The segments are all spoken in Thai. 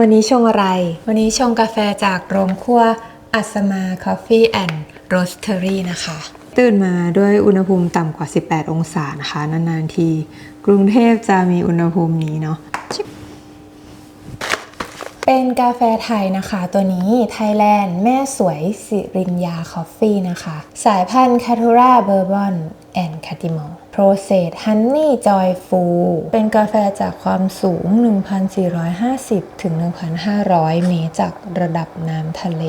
วันนี้ชงอะไร วันนี้ชงกาแฟจากโรงคั่วอัสมาคอฟฟี่แอนด์โรสเทอรี่นะคะ ตื่นมาด้วยอุณหภูมิต่ำกว่า 18 องศานะคะ นานๆที กรุงเทพจะมีอุณหภูมินี้เนาะ เป็นกาแฟไทยนะคะ ตัวนี้ไทยแลนด์แม่สวยสิรินยาคอฟฟี่นะคะ สายพันธุ์คาทูราเบอร์บอนแอนคาติมอลโปรเซสฮันนี่จอยฟูเป็นกาแฟจากความสูง 1,450 ถึง 1,500 เมตรจากระดับน้ำทะเล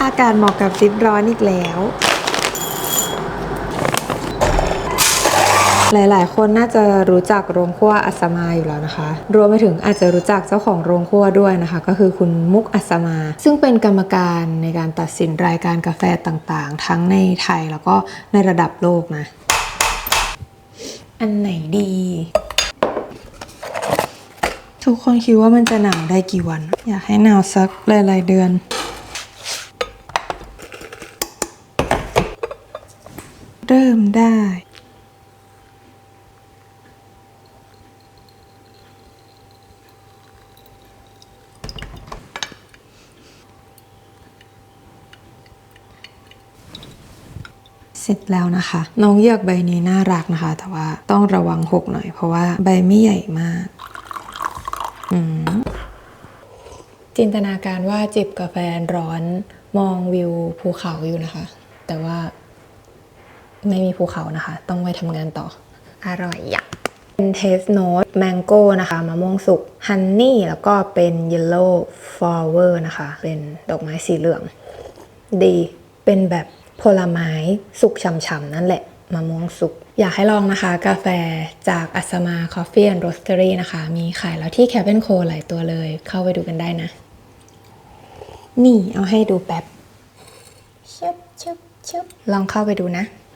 อากาศเหมาะกับซิปร้อนอีกแล้ว หลายๆ คนน่าจะรู้จักโรงคั่วอัสมาอยู่แล้วนะคะ รวมไปถึงอาจจะรู้จักเจ้าของโรงคั่วด้วยนะคะ ก็คือคุณมุกอัสมา ซึ่งเป็นกรรมการในการตัดสินรายการกาแฟต่างๆ ทั้งในไทยแล้วก็ในระดับโลกนะ อันไหนดี ทุกคนคิดว่ามันจะหนาวได้กี่วัน อยากให้หนาวสักหลายๆเดือนเริ่มได้ เสร็จแล้วนะคะ น้องเหยือกใบนี้น่ารักนะคะ แต่ว่าต้องระวังหกหน่อย เพราะว่าใบไม่ใหญ่มาก อืมจินตนาการว่าจิบกาแฟร้อนมองวิวภูเขาอยู่นะคะ แต่ว่าไม่มีภูเขานะคะ ต้องไปทำงานต่อ อร่อยอยะเป็นเทสโน e แมงโก้นะคะมะม่วงสุกฮันนี่แล้วก็เป็นเยลโล่ฟลาวเวอร์นะคะ เป็นดอกไม้สีเหลือง ดีเป็นแบบ ผลไม้สุกฉ่ำๆนั่นแหละมะม่วงสุก อยากให้ลองนะคะ กาแฟจากอัสมาคอฟฟี่แอนด์โรสเตอรี่นะคะ มีขายแล้วที่แคปเ n นโคหลายตัวเลย เข้าไปดูกันได้นะ นี่เอาให้ดูแป๊บชึบชึบชึบลองเข้าไปดูนะ